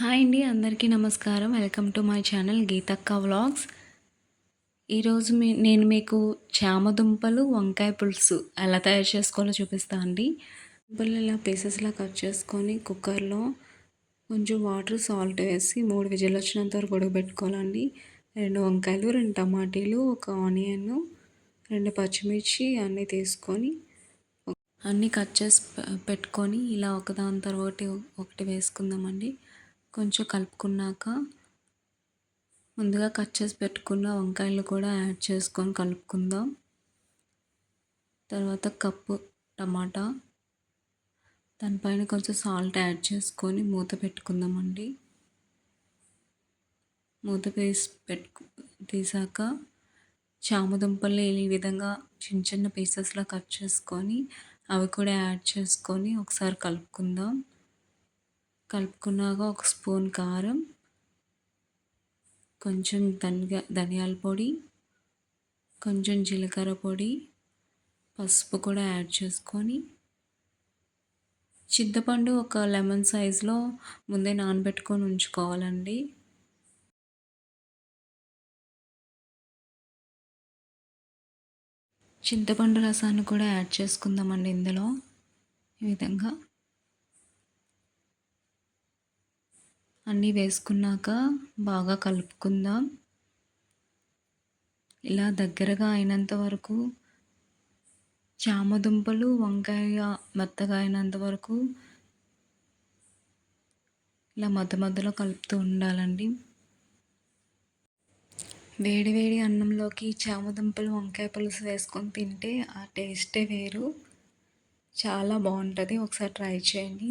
Hi అండి అందరికీ నమస్కారం. Welcome to my channel గీతక్క vlogs. ఈరోజు మీ నేను మీకు చామదుంపలు వంకాయ పులుసు ఎలా తయారు చేసుకోవాలో చూపిస్తాను అండి. దుంపలు ఇలా పీసెస్లా కట్ చేసుకొని కుక్కర్లో కొంచెం వాటర్ సాల్ట్ వేసి మూడు విజిల్ వచ్చినంత వరకు ఉడకబెట్టుకోవాలండి. రెండు వంకాయలు రెండు టమాటీలు ఒక ఆనియన్ రెండు పచ్చిమిర్చి అన్నీ తీసుకొని అన్నీ కట్ చేసి పెట్టుకొని ఇలా ఒకదాని తర్వాత ఒకటి వేసుకుందామండి. కొంచెం కలుపుకున్నాక ముందుగా కట్ చేసి పెట్టుకున్న వంకాయలు కూడా యాడ్ చేసుకొని కలుపుకుందాం. తర్వాత కప్పు టమాటా దానిపైన కొంచెం సాల్ట్ యాడ్ చేసుకొని మూత పెట్టుకుందామండి. మూత వేసి పెట్టు తీసాక చామదుంపలు ఈ విధంగా చిన్న చిన్న పీసెస్లో కట్ చేసుకొని అవి కూడా యాడ్ చేసుకొని ఒకసారి కలుపుకుందాం. కలుపుకున్నాక ఒక స్పూన్ కారం కొంచెం ధనియా ధనియాల పొడి కొంచెం జీలకర్ర పొడి పసుపు కూడా యాడ్ చేసుకొని చింతపండు ఒక లెమన్ సైజులో ముందే నానబెట్టుకొని ఉంచుకోవాలండి. చింతపండు రసాన్ని కూడా యాడ్ చేసుకుందామండి ఇందులో. ఈ విధంగా అన్నీ వేసుకున్నాక బాగా కలుపుకుందాం. ఇలా దగ్గరగా అయినంత వరకు చామదుంపలు వంకాయ మెత్తగా అయినంత వరకు ఇలా మధ్య మధ్యలో కలుపుతూ ఉండాలండి. వేడి వేడి అన్నంలోకి చామదుంపలు వంకాయ పులుసు వేసుకొని తింటే ఆ టేస్టే వేరు. చాలా బాగుంటుంది. ఒకసారి ట్రై చేయండి.